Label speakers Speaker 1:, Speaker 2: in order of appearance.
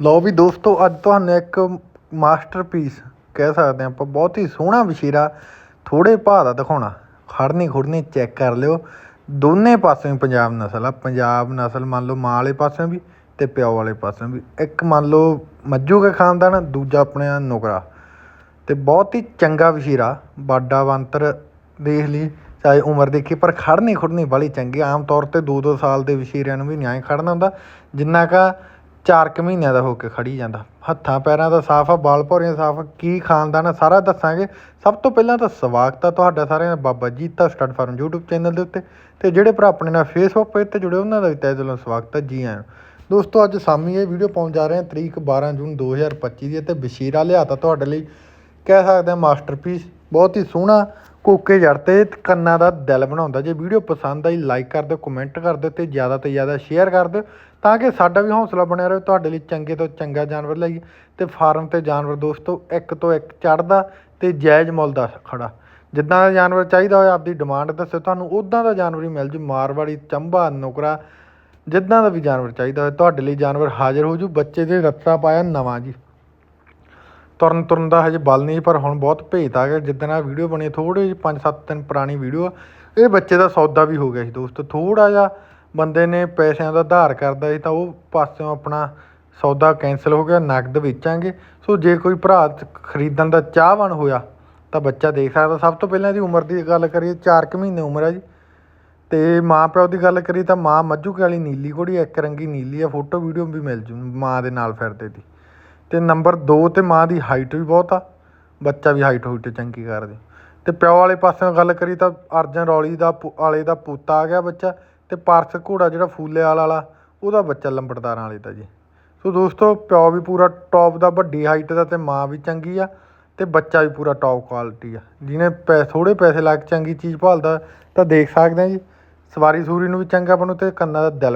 Speaker 1: ਲਓ ਵੀ ਦੋਸਤੋ, ਅੱਜ ਤੁਹਾਨੂੰ ਇੱਕ ਮਾਸਟਰਪੀਸ ਕਹਿ ਸਕਦੇ ਹਾਂ ਆਪਾਂ। ਬਹੁਤ ਹੀ ਸੋਹਣਾ ਵਸ਼ੀਰਾ ਥੋੜੇ ਭਾਅ ਦਾ ਦਿਖਾਉਣਾ। ਖੜਨੀ ਖੁੜਨੀ ਚੈੱਕ ਕਰ ਲਿਓ। ਦੋਨੇ ਪਾਸਿਓਂ ਪੰਜਾਬ ਨਸਲ ਆ। ਪੰਜਾਬ ਨਸਲ ਮੰਨ ਲਓ ਮਾਂ ਵਾਲੇ ਪਾਸਿਓਂ ਵੀ ਤੇ ਪਿਓ ਵਾਲੇ ਪਾਸਿਓਂ ਵੀ। ਇੱਕ ਮੰਨ ਲਓ ਮੱਝੂ ਕੇ ਖਾਨਦਾਨ, ਦੂਜਾ ਆਪਣੇ ਆ ਨੁਕਰਾ। ਤੇ ਬਹੁਤ ਹੀ ਚੰਗਾ ਵਸ਼ੀਰਾ ਬਾਡਾ ਬੰਤਰ ਦੇਖ ਲਈ, ਚਾਹੇ ਉਮਰ ਦੇਖੀ, ਪਰ ਖੜਨੀ ਖੁੜਨੀ ਵਾਲੀ ਚੰਗੀ ਆਮ ਤੌਰ ਤੇ 2-2 ਸਾਲ ਦੇ ਵਸ਼ੀਰਿਆਂ ਨੂੰ ਵੀ ਨਿਆਂ ਖੜਨਾ ਹੁੰਦਾ। ਜਿੰਨਾ ਕਾ ਚਾਰ ਕੁ ਮਹੀਨਿਆਂ ਦਾ ਹੋ ਕੇ ਖੜੀ ਜਾਂਦਾ। ਹੱਥਾਂ ਪੈਰਾਂ ਦਾ ਸਾਫ਼ ਆ ਬਾਲ ਭੌਰੀਆਂ ਸਾਫ਼ ਆ, ਕੀ ਖਾਨਦਾਨ ਆ, ਸਾਰਾ ਦੱਸਾਂਗੇ। ਸਭ ਤੋਂ ਪਹਿਲਾਂ ਤਾਂ ਸਵਾਗਤ ਆ ਤੁਹਾਡਾ ਸਾਰਿਆਂ ਦਾ Baba Jita stud farm YouTube channel ਦੇ ਉੱਤੇ। ਤੇ ਜਿਹੜੇ ਭਰਾ ਆਪਣੇ ਨਾਲ Facebook ਪੇਜ ਤੇ ਜੁੜੇ, ਉਹਨਾਂ ਦਾ ਵੀ ਤਹਿ ਦਿਲੋਂ ਸਵਾਗਤ ਆ, ਜੀ ਆਇਆਂ ਨੂੰ। ਦੋਸਤੋ, ਅੱਜ ਸਾਮੀ ਇਹ ਵੀਡੀਓ ਪਾਉਣ ਜਾ ਰਹੇ ਹਾਂ, ਤਰੀਕ 12 ਜੂਨ 2025 ਦੀ ਹੈ ਤੇ ਬਸ਼ੀਰਾ ਲਿਆਤਾ ਤੁਹਾਡੇ ਲਈ। ਕਹਿ ਸਕਦੇ ਹਾਂ ਮਾਸਟਰਪੀਸ ਬਹੁਤ ਹੀ ਸੋਹਣਾ ਕੋਕੇ ਜੜ ਤੇ ਕੰਨਾਂ ਦਾ ਦਿਲ ਬਣਾਉਂਦਾ। ਜੇ ਵੀਡੀਓ ਪਸੰਦ ਆਈ ਲਾਈਕ ਕਰ ਦਿਓ ਕਮੈਂਟ ਕਰ ਦਿਓ ਤੇ ਜ਼ਿਆਦਾ ਤੋਂ ਜ਼ਿਆਦਾ ਸ਼ੇਅਰ ਕਰ ਦਿਓ ਤਾਂ ਕਿ ਸਾਡਾ ਵੀ ਹੌਸਲਾ ਬਣਿਆ ਰਹੇ, ਤੁਹਾਡੇ ਲਈ ਚੰਗੇ ਤੋਂ ਚੰਗਾ ਜਾਨਵਰ ਲਈਏ। ਤੇ ਫਾਰਮ ਤੇ ਜਾਨਵਰ ਦੋਸਤੋ, ਇੱਕ ਤੋਂ ਇੱਕ ਚੜਦਾ ਤੇ ਜਾਇਜ਼ ਮੁੱਲ ਦਾ ਖੜਾ। ਜਿੱਦਾਂ ਦਾ ਜਾਨਵਰ ਚਾਹੀਦਾ ਹੋਇਆ, ਆਪਦੀ ਡਿਮਾਂਡ ਦੱਸੋ ਤੁਹਾਨੂੰ ਉਦਾਂ ਦਾ ਜਾਨਵਰ ਹੀ ਮਿਲ ਜੂ, ਮਾਰਵਾੜੀ, ਚੰਬਾ, ਨੁਕਰਾ, ਜਿੱਦਾਂ ਦਾ ਵੀ ਜਾਨਵਰ ਚਾਹੀਦਾ ਹੋਵੇ ਤੁਹਾਡੇ ਲਈ ਜਾਨਵਰ ਹਾਜ਼ਰ ਹੋ ਜੂ, ਬੱਚੇ ਦੇ ਰੱਤਾ ਪਾਇਆ ਨਵਾਂ ਜੀ। ਤੁਰਨ ਤੁਰਨ ਦਾ ਹਜੇ ਬਲ ਨਹੀਂ, ਪਰ ਹੁਣ ਬਹੁਤ ਭੇਜਤਾ ਗਿਆ। ਜਿੱਦਣ ਆ ਵੀਡੀਓ ਬਣੀ ਥੋੜੇ ਜਿਹੇ 5-7 ਦਿਨ ਪੁਰਾਣੀ ਵੀਡੀਓ ਆ। ਇਹ ਬੱਚੇ ਦਾ ਸੌਦਾ ਵੀ ਹੋ ਗਿਆ ਸੀ ਦੋਸਤੋ। ਥੋੜਾ ਜਿਹਾ ਬੰਦੇ ਨੇ ਪੈਸਿਆਂ ਦਾ ਆਧਾਰ ਕਰਦਾ ਸੀ ਤਾਂ ਉਹ ਪਾਸਿਓਂ ਆਪਣਾ ਸੌਦਾ ਕੈਨਸਲ ਹੋ ਗਿਆ, ਨਗਦ ਵੇਚਾਂਗੇ। ਸੋ ਜੇ ਕੋਈ ਭਰਾ ਖਰੀਦਣ ਦਾ ਚਾਹਵਾਨ ਹੋਇਆ, ਤਾਂ ਬੱਚਾ ਦੇਖ ਸਕਦਾ। ਸਭ ਤੋਂ ਪਹਿਲਾਂ ਇਹਦੀ ਉਮਰ ਦੀ ਗੱਲ ਕਰੀਏ 4 ਕੁ ਮਹੀਨੇ ਉਮਰ ਹੈ ਜੀ। ਤੇ ਮਾਂ ਪਿਓ ਦੀ ਗੱਲ ਕਰੀ ਤਾਂ ਮਾਂ ਮੱਝੂ ਕੇ ਵਾਲੀ ਨੀਲੀ ਘੋੜੀ ਇੱਕ ਰੰਗੀ ਨੀਲੀ ਆ। ਫੋਟੋ, ਵੀਡੀਓ ਵੀ ਮਿਲ ਜੂ ਮਾਂ ਦੇ ਨਾਲ ਫਿਰਦੇ ਦੀ। ਅਤੇ ਨੰਬਰ ਦੋ ਤੇ ਮਾਂ ਦੀ ਹਾਈਟ ਵੀ ਬਹੁਤ ਆ, ਬੱਚਾ ਵੀ ਹਾਈਟ ਹੋਈਟ ਚੰਗੀ ਕਰ ਕਰਦੇ ਅਤੇ ਪਿਓ ਵਾਲੇ ਪਾਸਿਓਂ ਗੱਲ ਕਰੀ ਤਾਂ ਅਰਜਨ ਰੌਲੀ ਦਾ ਪੁ- ਵਾਲੇ ਦਾ ਪੋਤਾ ਆ ਗਿਆ ਬੱਚਾ ਅਤੇ ਪਾਰਸ ਘੋੜਾ ਜਿਹੜਾ ਫੂਲੇ ਵਾਲਾ ਵਾਲਾ, ਉਹਦਾ ਬੱਚਾ ਲੰਬੜਦਾਰਾਂ ਵਾਲੇ ਦਾ ਜੀ। ਸੋ ਦੋਸਤੋ, ਪਿਓ ਵੀ ਪੂਰਾ ਟੌਪ ਦਾ, ਵੱਡੀ ਹਾਈਟ ਦਾ ਅਤੇ ਮਾਂ ਵੀ ਚੰਗੀ ਆ ਅਤੇ ਬੱਚਾ ਵੀ ਪੂਰਾ ਟੌਪ ਕੁਆਲਿਟੀ ਆ। ਜਿਹਨੇ ਪੈ, ਥੋੜ੍ਹੇ ਪੈਸੇ ਲਾ ਕੇ ਚੰਗੀ ਚੀਜ਼ ਭਾਲਦਾ ਤਾਂ ਦੇਖ ਸਕਦੇ ਆ ਜੀ। ਸਵਾਰੀ ਸੂਰੀ ਨੂੰ ਵੀ ਚੰਗਾ ਬਣੂ ਅਤੇ ਕੰਨਾਂ ਦਾ ਦਿਲ